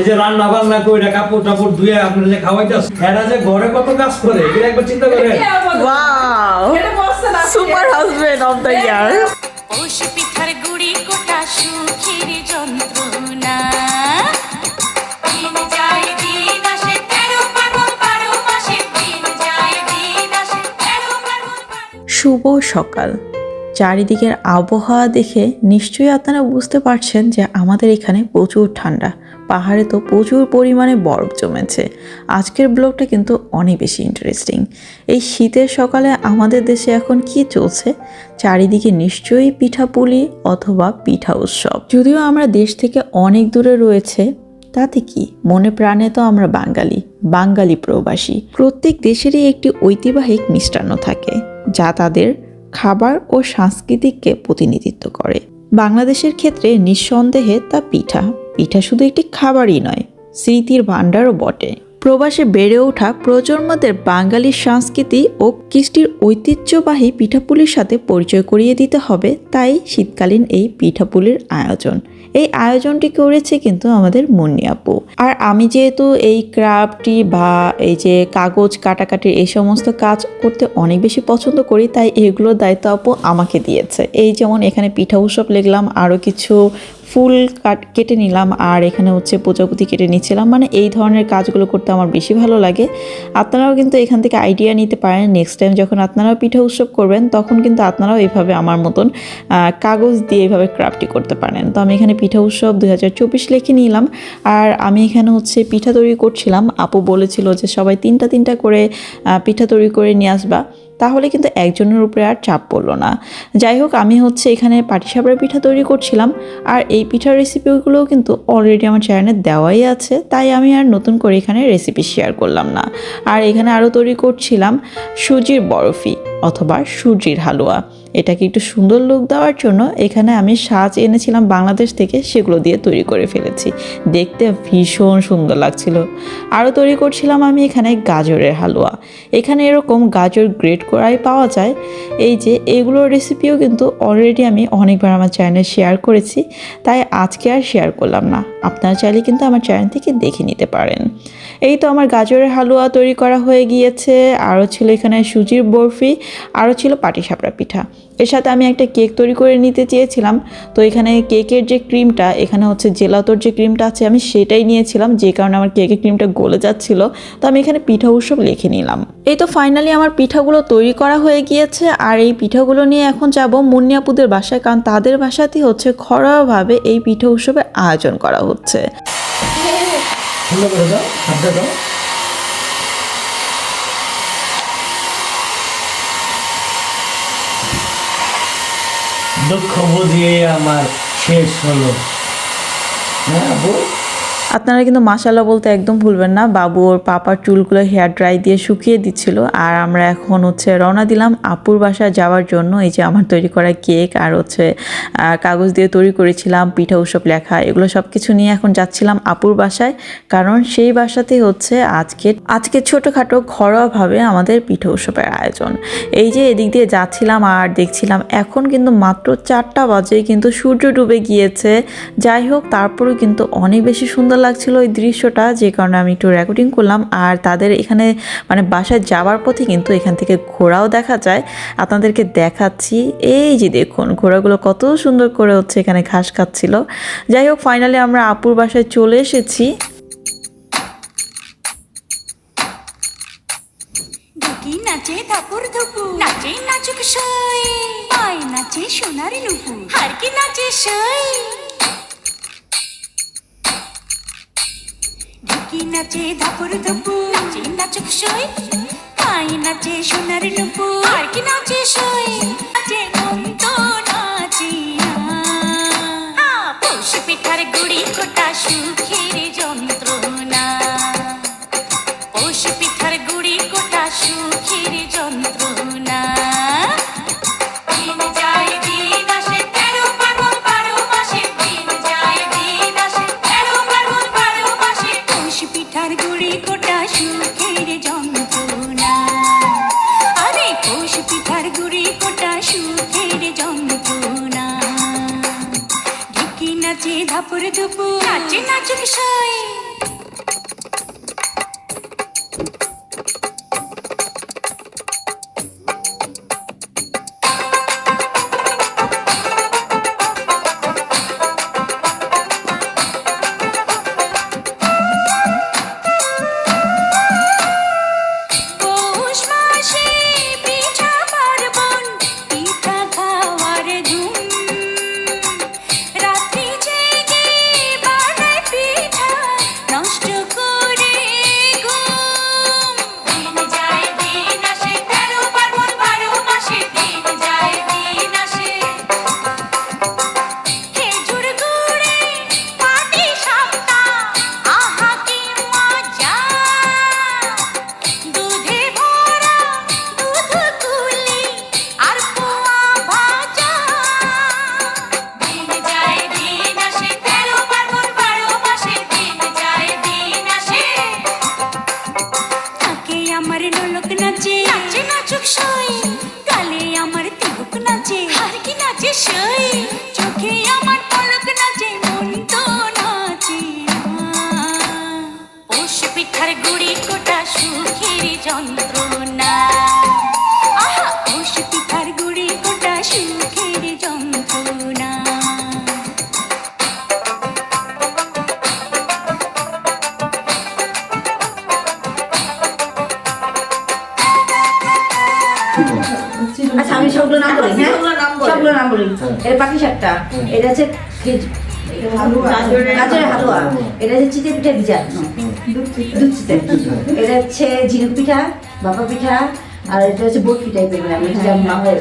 এই যে রান্না বান্না করে কাপড় টাপড় ধুয়ে আপনার যে খাওয়াইতে এরা যে ঘরে কত কাজ করে এটা একবার চিন্তা করে ওয়াও এটা বসছে না super husband of the year পৌষ পিঠার গুড়ি কোটা সুখের যন্ত্রণা। শুভ সকাল। চারিদিকের আবহাওয়া দেখে নিশ্চয়ই আপনারা বুঝতে পারছেন যে আমাদের এখানে প্রচুর ঠান্ডা। পাহাড়ে তো প্রচুর পরিমাণে বরফ জমেছে। আজকের ব্লগটা কিন্তু অনেক বেশি ইন্টারেস্টিং এই শীতের সকালে আমাদের দেশে এখন কি চলছে? চারিদিকে নিশ্চয়ই পিঠাপুলি অথবা পিঠা উৎসব। যদিও আমরা দেশ থেকে অনেক দূরে রয়েছে, তাতে কি? মনে প্রাণে তো আমরা বাঙালি বাঙালি প্রবাসী। প্রত্যেক দেশেরই একটি ঐতিহাসিক মিষ্টান্ন থাকে, যা তাদের খাবার ও সাংস্কৃতিককে প্রতিনিধিত্ব করে। বাংলাদেশের ক্ষেত্রে নিঃসন্দেহে তা পিঠা। পিঠা শুধু একটি খাবারই নয়, স্মৃতির ভাণ্ডারও বটে। প্রবাসে বেড়ে ওঠা প্রজন্মদের বাঙালি সংস্কৃতি ও কৃষ্টির ঐতিহ্যবাহী পিঠাপুলির সাথে পরিচয় করিয়ে দিতে হবে তাই শীতকালীন এই পিঠাপুলির আয়োজন। এই আয়োজনটি করেছে কিন্তু আমাদের মুন্নি আপু। আর আমি যেহেতু এই ক্রাফটি বা এই যে কাগজ কাটাকাটির এই সমস্ত কাজ করতে অনেক বেশি পছন্দ করি, তাই এগুলোর দায়িত্ব আপু আমাকে দিয়েছে। এই যেমন এখানে পিঠা উৎসব লিখলাম, আরও কিছু ফুল কাট, কেটে নিলাম আর এখানে হচ্ছে প্রজাপতি কেটে নিচ্ছিলাম। মানে এই ধরনের কাজগুলো করতে আমার বেশি ভালো লাগে। আপনারাও কিন্তু এখান থেকে আইডিয়া নিতে পারেন নেক্সট টাইম যখন আপনারাও পিঠা উৎসব করবেন, তখন কিন্তু আপনারাও এইভাবে আমার মতন কাগজ দিয়ে এইভাবে ক্রাফটি করতে পারেন। তো আমি এখানে পিঠা উৎসব দু হাজার চব্বিশ লিখে নিলাম। আর আমি এখানে হচ্ছে পিঠা তৈরি করছিলাম। আপু বলেছিল যে সবাই তিনটা তিনটা করে পিঠা তৈরি করে নিয়ে আসবা। তাহলে কিন্তু একজনের উপরে আর চাপ পড়ল না। যাই হোক, আমি হচ্ছে এখানে পাটিসাপড়া পিঠা তৈরি করছিলাম, আর এই পিঠার রেসিপিগুলোও কিন্তু অলরেডি আমার চ্যানেলে দেওয়াই আছে, তাই আমি আর নতুন করে এখানে রেসিপি শেয়ার করলাম না। আর এখানে আরও তৈরি করছিলাম সুজির বরফি অথবা সুজির হালুয়া। এটাকে একটু সুন্দর লুক দেওয়ার জন্য এখানে আমি সাজ এনেছিলাম বাংলাদেশ থেকে, সেগুলো দিয়ে তৈরি করে ফেলেছি। দেখতে ভীষণ সুন্দর লাগছিল। আরও তৈরি করছিলাম আমি এখানে গাজরের হালুয়া। এখানে এরকম গাজর গ্রেট করাই পাওয়া যায়। এই যে এগুলোর রেসিপিও কিন্তু অলরেডি আমি অনেকবার আমার চ্যানেলে শেয়ার করেছি। তাই আজকে আর শেয়ার করলাম না। আপনারা চাইলে কিন্তু আমার চ্যানেল থেকে দেখে নিতে পারেন। এই তো আমার গাজরের হালুয়া তৈরি করা হয়ে গিয়েছে, আরও ছিল এখানে সুজির বরফি, আরও ছিল পাটিসাপড়া পিঠা। এর সাথে আমি একটা কেক তৈরি করে নিতে চেয়েছিলাম, তো এখানে কেকের যে ক্রিমটা, এখানে হচ্ছে জেলাতোর যে ক্রিমটা আছে, আমি সেটাই নিয়েছিলাম, যে কারণে আমার কেকের ক্রিমটা গলে যাচ্ছিল, তো আমি এখানে পিঠা উৎসব লিখে নিলাম। এই তো ফাইনালি আমার পিঠাগুলো তৈরি করা হয়ে গিয়েছে, আর এই পিঠাগুলো নিয়ে এখন যাব মুন্নিয়াপুদের বাসায়, কারণ তাদের বাসাতেই হচ্ছে ঘরোয়াভাবে এই পিঠা উৎসবের আয়োজন করা হচ্ছে। সুন্দর করে দাও হাতটা দাও। দুঃখ বুঝিয়ে আমার শেষ হলো। হ্যাঁ আপু আপনারা কিন্তু মাসাল্লাহ বলতে একদম ভুলবেন না। বাবু ওর পাপার চুলগুলো হেয়ার ড্রাই দিয়ে শুকিয়ে দিচ্ছিল। আর আমরা এখন হচ্ছে রওনা দিলাম আপুর বাসায় যাওয়ার জন্য। এই যে আমার তৈরি করা কেক আর হচ্ছে কাগজ দিয়ে তৈরি করেছিলাম, পিঠা উৎসব লেখা, এগুলো সব কিছু নিয়ে এখন যাচ্ছিলাম আপুর বাসায়। কারণ সেই বাসাতেই হচ্ছে আজকে আজকে ছোটোখাটো ঘরোয়াভাবে আমাদের পিঠা উৎসবের আয়োজন। এই যে এদিক দিয়ে যাচ্ছিলাম আর দেখছিলাম এখন কিন্তু মাত্র চারটা বাজে, কিন্তু সূর্য ডুবে গিয়েছে। যাই হোক, তারপরেও কিন্তু অনেক বেশি সুন্দর লাগছিল ওই দৃশ্যটা, যে কারণে আমি একটু রেকর্ডিং করলাম। আর তাদের এখানে মানে বাসায় যাওয়ার পথে কিন্তু এখান থেকে ঘোড়াও দেখা যায়। আপনাদেরকে দেখাচ্ছি। এই যে দেখুন, ঘোড়াগুলো কত সুন্দর করে হচ্ছে এখানে ঘাস খাচ্ছিল। যাই হোক ফাইনালি আমরা আপুর বাসায় চলে এসেছি। নাচে ধাপুর ধুপু, নাচে নাচুক সই। পায় নাচে সোনার নুপু হার কি নাচে সই। ঢুকি নাচে ধাপুর ধুপু, নাচে নাচুক সই পাই নাচে সোনার নুপু আর কি নাচে সই, নাচে নন্দ নাচিয়া পৌষ পিঠার গুড়ি কোটা সুখের যন্ত্রণা ঢুকি সবগুলো এটা পাখি সাতটা। এটা হচ্ছে গাজরের হালুয়া। এটা হচ্ছে চিতে পিঠা ভিজা। দুধ চিতে এটা হচ্ছে ঝিনুক পিঠা বাবা পিঠা আর এটা হচ্ছে বরফি টাইপের বলে যেটা বাংলায়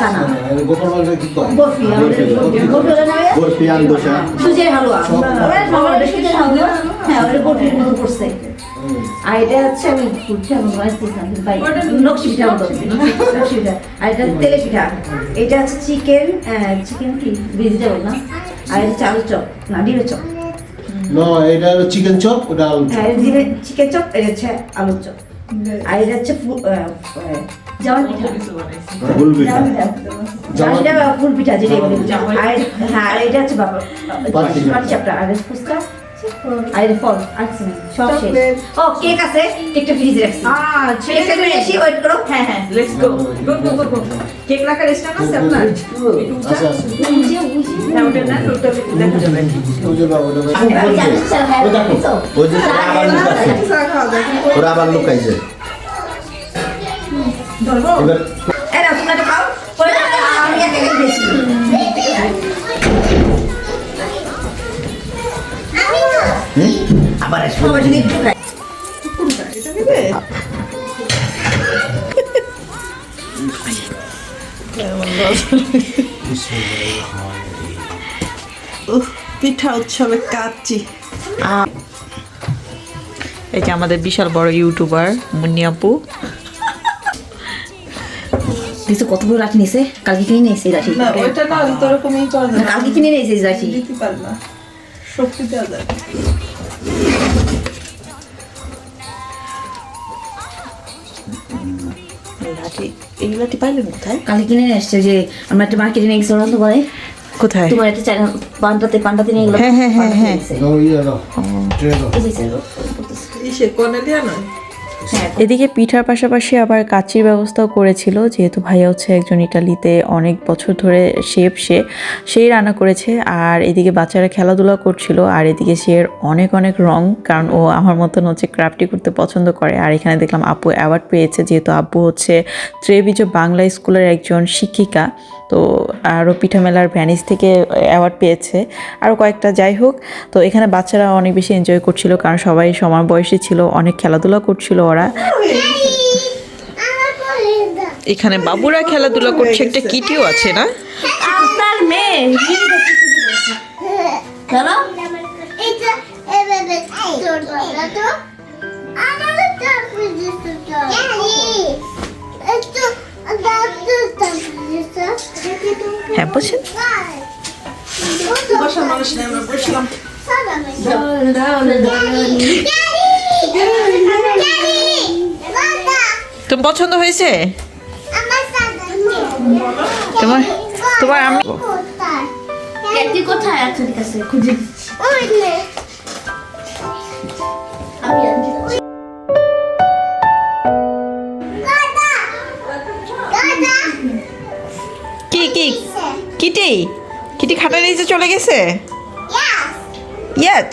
সানা গোপাল বাড়িতে কি করে বরফি আমাদের বরফি বরফি। হলো বরফি আন্দোসা সুজির হালুয়া। ওরা সবার সুজির হালুয়া। হ্যাঁ ওটা বরফির মতো করছে। আর এটা হচ্ছে আমি পিঠা নকশি পিঠা মতো নকশি পিঠা। আর এটা তেলে পিঠা। এটা হচ্ছে চিকেন চিকেন কি? ভেজিটেবল না? আর এটা চাল চপ। না ডিমের চপ। না এটা হলো চিকেন চপ ওটা আলু চপ। হ্যাঁ চিকেন চপ এটা হচ্ছে আলুর চপ। আর এটা হচ্ছে ফু- আহ, আহ, জামাই পিঠা। ফুল পিঠা। জামাই ফুল পিঠা যেটা আর হ্যাঁ এটা হচ্ছে বাবা পাটি চাপটা আর ফুচকা। আর এটা ফল আর সব শেষ ও কেক আছে কেকটা ফ্রিজে রাখছি আসি ওয়েট করো হ্যাঁ হ্যাঁ let's go go go go go cake রাখার স্ট্যান্ড আছে আপনার আচ্ছা আচ্ছা হ্যাঁ ওটা না ওটা দেখা যাবে ওই বাবা ওটা আমি জানি স্যার হ্যাঁ ওই দেখো ওই যে আবার ওরা লুকাইছে ধরবো এবার তোমরা খাও। আমি একা একা আবার আসবে। জন্য একটু খাই। উহ, পিঠা উৎসবে এই যে আমাদের বিশাল বড় ইউটিউবার মুন্নি আপু। দেখছ কত বড় রাখি নিয়েছে? কালকে কিনে নিয়েছে এই রাখি কালকে কিনে নিয়েছে এই রাখি শক্তি দেওয়া যাবে এই লাঠি পাইলেন কোথায় কালকে কিনে নিয়ে যে আমরা একটা মার্কেটে নিয়ে গেছি ওরা তো বলে কোথায় তোমার একটা চায়না পান্তাতে পান্তাতে নিয়ে হ্যাঁ, হ্যাঁ, হ্যাঁ, হ্যাঁ। এদিকে পিঠার পাশাপাশি আবার কাচির ব্যবস্থাও করেছিল, যেহেতু ভাইয়া হচ্ছে একজন ইটালিতে অনেক বছর ধরে শেফ, সে সেই রান্না করেছে। আর এদিকে বাচ্চারা খেলাধুলা করছিল, আর এদিকে সে অনেক অনেক রং, কারণ ও আমার মতন হচ্ছে ক্রাফটি করতে পছন্দ করে। আর এখানে দেখলাম আপু অ্যাওয়ার্ড পেয়েছে, যেহেতু আব্বু হচ্ছে ত্রেবিজ বাংলা স্কুলের একজন শিক্ষিকা। তো আরও পিঠা মেলার ভ্যানিস থেকে অ্যাওয়ার্ড পেয়েছে। আরও কয়েকটা যাই হোক তো এখানে বাচ্চারা অনেক বেশি এনজয় করছিল কারণ সবাই সমান বয়সী ছিল অনেক খেলাধুলা করছিল ওরা। এখানে বাবুরা খেলাধুলা করছে একটা কিটিও আছে না? তোমার পছন্দ হয়েছে? তোমার তোমার আমি ক্যাটি কোথায় আছে? খুঁজে কি কি কিটি? কিটি খাটা নিচে চলে গেছে? ইয়াস ইয়াচ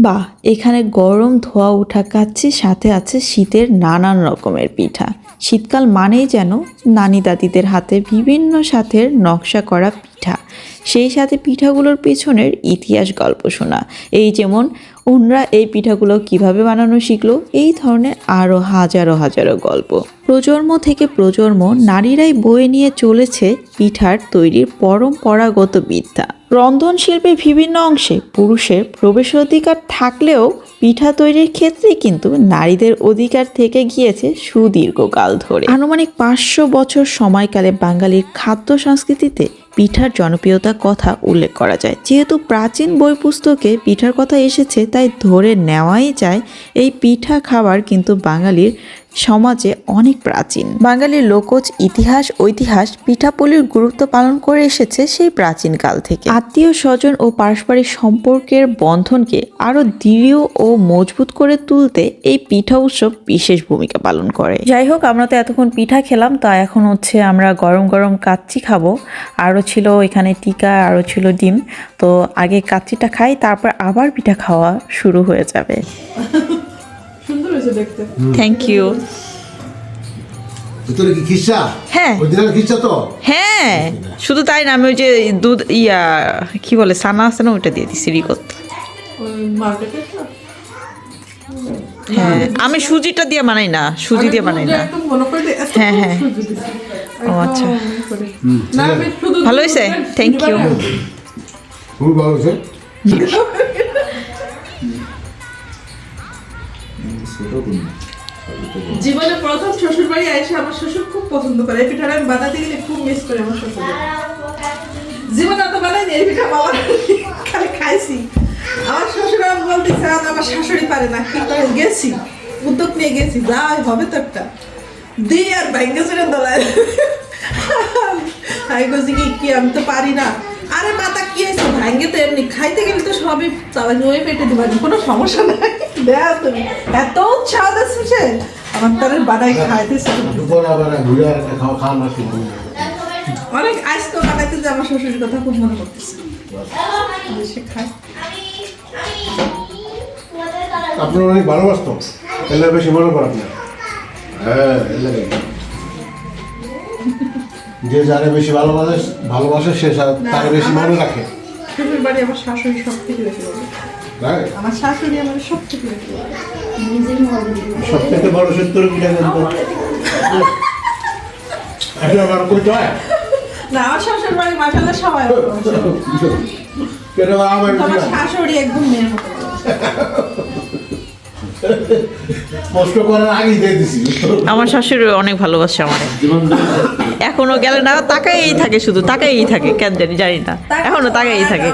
বা এখানে গরম ধোয়া ওঠা কাচ্ছি সাথে আছে শীতের নানান রকমের পিঠা। শীতকাল মানেই যেন নানি দাদিদের হাতে বিভিন্ন সাথের নকশা করা পিঠা। সেই সাথে পিঠাগুলোর পেছনের ইতিহাস গল্প শোনা। এই যেমন ওনরা এই পিঠাগুলো কীভাবে বানানো শিখলো? এই ধরনের আরও হাজারো হাজারো গল্প। প্রজন্ম থেকে প্রজন্ম নারীরাই বয়ে নিয়ে চলেছে পিঠার তৈরির পরম্পরাগত বিদ্যা। রন্ধন শিল্পের বিভিন্ন অংশে পুরুষের প্রবেশাধিকার থাকলেও পিঠা তৈরির ক্ষেত্রে কিন্তু নারীদের অধিকার থেকে গিয়েছে সুদীর্ঘকাল ধরে। আনুমানিক পাঁচশো বছর সময়কালে বাঙালির খাদ্য সংস্কৃতিতে পিঠার জনপ্রিয়তার কথা উল্লেখ করা যায়। যেহেতু প্রাচীন বই পুস্তকে পিঠার কথা এসেছে, তাই ধরে নেওয়াই যায় এই পিঠা খাবার কিন্তু বাঙালির সমাজে অনেক প্রাচীন। বাঙালির লোকজ ইতিহাস, ঐতিহাস, পিঠাপুলির গুরুত্ব পালন করে এসেছে সেই প্রাচীন কাল থেকে। আত্মীয় স্বজন ও পারস্পরিক সম্পর্কের বন্ধনকে আরও দৃঢ় ও মজবুত করে তুলতে এই পিঠা উৎসব বিশেষ ভূমিকা পালন করে। যাই হোক, আমরা তো এতক্ষণ পিঠা খেলাম, তা এখন হচ্ছে আমরা গরম গরম কাচ্চি খাব। আরও ছিল এখানে টিকা, আরও ছিল ডিম। তো আগে কাচ্চিটা খাই, তারপর আবার পিঠা খাওয়া শুরু হয়ে যাবে। সুন্দর হয়েছে দেখতে। থ্যাংক ইউ ভিতরে কি খিসা? হ্যাঁ। অরিজিনাল খিসা তো? হ্যাঁ। শুধু তাই না আমি ওই যে দুধ ইয়া কি বলে সানা আছে না ওইটা দিয়ে দিছি ওই মার্কেটে হ্যাঁ আমি সুজিটা দিয়ে বানাই না সুজি দিয়ে বানাই না। হ্যাঁ, হ্যাঁ। ও আচ্ছা। ভালো হয়েছে? you. বানাই। খুবই ভালো হয়েছে। জীবনে প্রথম শ্বশুর বাড়ি আইসা আমার শ্বশুর খুব পছন্দ করে। এই আমি বানাতে গেলে খুব মিস করে আমার শ্বশুর জীবনে অত বানাইনি, এই পিঠা বাবা খালি খাইছি। আমার শ্বশুর আমার বলতেছে "আজ আমার শাশুড়ি পারে না কি করে গেছি, উদ্যোগ নিয়ে গেছি যা হবে তো একটা। দিয়ে আর ব্যাঙ্গে ছেড়ে দোলায়। আমি বলছি কি কি, আমি তো পারি না। আরে মাতা, কি হয়েছে? ভাঙ্গে তো এমনি। খাইতে গেলে তো সবই ওই পেটে দিবা কোনো সমস্যা নাই। দেয়া তুমি এত উৎসাহ দিচ্ছে আমার তার বানাই খাইতেছে দুপুর আবার ঘুরে একটা খাওয়া খাওয়া না শুরু অনেক আজকে বানাইতে যে আমার শ্বশুরের কথা খুব মনে করতেছে সে খায় আপনার অনেক ভালোবাসতো। এলে বেশি মনে করেন না। হ্যাঁ এলে। যে যারে বেশি ভালোবাসে ভালোবাসে সে তারে বেশি মনে রাখে। শ্বশুর বাড়ি আমার শাশুড়ি সব থেকে বেশি তাই আমার শাশুড়ি আমার সব থেকে সব থেকে বড় আমার হয় না আমার শ্বশুর বাড়ি মাসাল্লাহ সবাই আমার কেন আমার আমার শাশুড়ি একদম মেয়ের মতো। কষ্ট করার আগেই দিয়ে দিছি। আমার শাশুড়ি অনেক ভালোবাসে আমার। এখনও গেলে না তাকাই থাকে শুধু তাকাই থাকে কেন জানি জানি না। এখনও তাকাই থাকে।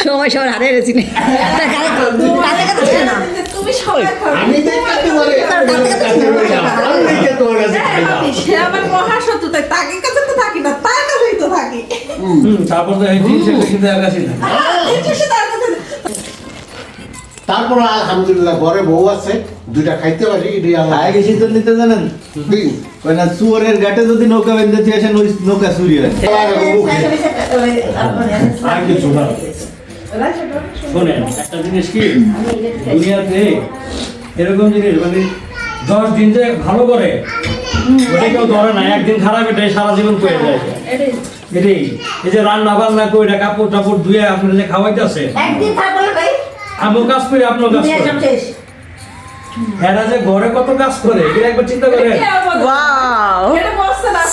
সময় তুমি সবাই খাও। আমি তোমার কাছে খাই না সে আমার মহাশত্রু তাই তাকে কাছে তো থাকি না তার কাছেই তো থাকি হুম তারপর তো এই কিন্তু কাছে না। তারপর আলহামদুলিল্লাহ ঘরে বউ আছে দুইটা খাইতে পারি এটাই আল্লাহ। আগে সিদ্ধান্ত নিতে জানেন? দিন। ওই না চুয়ারের ঘাটে যদি নৌকা বেঁধে দিয়ে আসেন ওই নৌকা চুরি হয়। আর কিছু না। শোনেন একটা জিনিস কি? দুনিয়াতে এরকম জিনিস মানে দশ দিন যে ভালো করে ওটা কেউ ধরে না একদিন খারাপ এটাই সারা জীবন করে যায়। এটাই এই যে রান্না বান্না করে কাপড় টাপড় ধুয়ে আপনার যে খাওয়াইতেছে। একদিন তারপরে ভাই। আমিও কাজ করি আপনার কাজ শেষ এরা যে ঘরে কত কাজ করে এটা একবার চিন্তা করেন। Wow.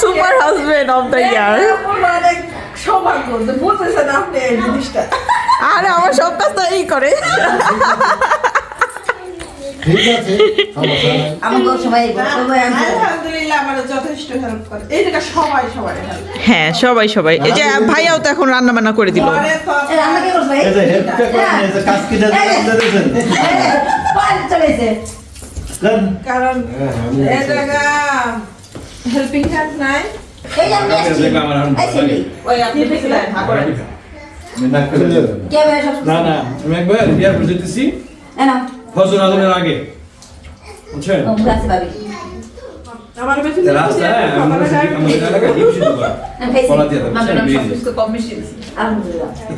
Super husband of the year সৌভাগ্য আপনি এই জিনিসটা। আরে আমার সব কাজ তো এই করে। ঠিক আছে সমস্যা নাই। আমার গো সবাই সবাই আলহামদুলিল্লাহ আমার যথেষ্ট হেল্প করে। এই জায়গা সবাই সবাই হ্যাঁ সবাই সবাই। এই যে ভাইয়াও তো এখন রান্না বান্না করে দিল। ঘরে তো এই রান্না কে করছ ভাই? এই কারণ জায়গা হেল্পিং হ্যান্ড নাই। এই আমি আসছি। দেখো আমার হাত এই ওই আপনি দেখলেন কে ভাই সব না না আমি একবার বিয়ার যেতেছি। না না ফজর আজমের আগে। বুঝছেন?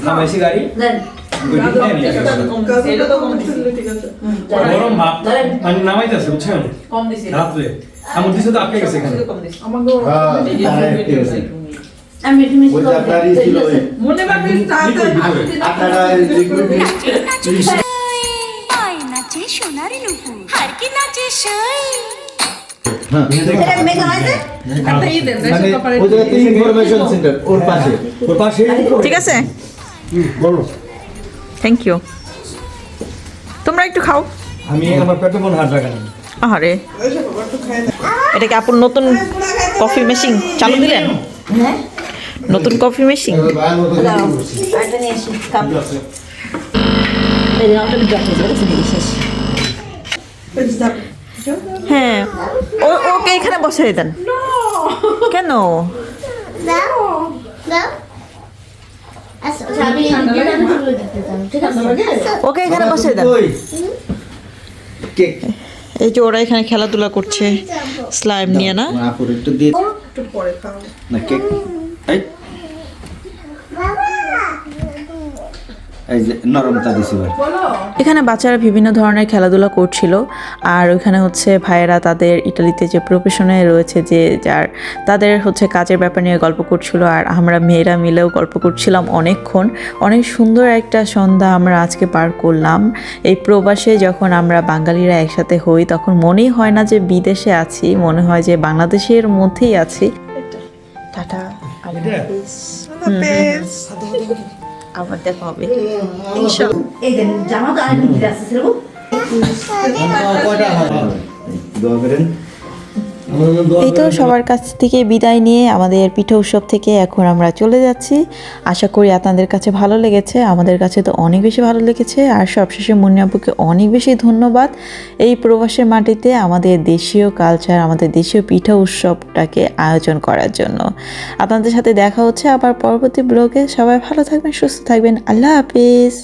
থামাইছি গাড়ি। গরম মানে নামাইতেছে বুঝছেন? রাত্রে। আমার তো আটকে গেছে এখানে। আমি মনে ঠিক আছে। থ্যাংক ইউ তোমরা একটু খাও। আমি আমার পেটে মন হাত রাখা আরে এটা কি আপুর নতুন কফি মেশিন চালু দিলেন হ্যাঁ। নতুন কফি মেশিন এই হ্যাঁ। ও ওকে এখানে বসাই দেন। কেন? দাও দাও আচ্ছা চাই, ঠিক আছে? ওকে এখানে বসাই দেন। এই যে ওরা এখানে খেলাধুলা করছে। স্লাইম নিয়ে না? একটু দিয়ে একটু পরে খাও না কেক। এই এই যে নরমতা দিছি এখানে বাচ্চারা বিভিন্ন ধরনের খেলাধুলা করছিল আর ওইখানে হচ্ছে ভাইয়েরা তাদের ইটালিতে যে প্রফেশনে রয়েছে যে যার তাদের হচ্ছে কাজের ব্যাপার নিয়ে গল্প করছিল আর আমরা মেয়েরা মিলেও গল্প করছিলাম অনেকক্ষণ। অনেক সুন্দর একটা সন্ধ্যা আমরা আজকে পার করলাম। এই প্রবাসে যখন আমরা বাঙালিরা একসাথে হই তখন মনেই হয় না যে বিদেশে আছি মনে হয় যে বাংলাদেশের মধ্যেই আছি। টাটা। আল্লাহ হাফিজ। আবার দেখা হবে। জামা তো এই তো সবার কাছ থেকে বিদায় নিয়ে আমাদের পিঠা উৎসব থেকে এখন আমরা চলে যাচ্ছি। আশা করি আপনাদের কাছে ভালো লেগেছে। আমাদের কাছে তো অনেক বেশি ভালো লেগেছে। আর সবশেষে মুন্নি অনেক বেশি ধন্যবাদ। এই প্রবাসের মাটিতে আমাদের দেশীয় কালচার আমাদের দেশীয় পিঠা উৎসবটাকে আয়োজন করার জন্য। আপনাদের সাথে দেখা হচ্ছে আবার পরবর্তী ব্লগে। সবাই ভালো থাকবেন, সুস্থ থাকবেন। আল্লাহ হাফিজ।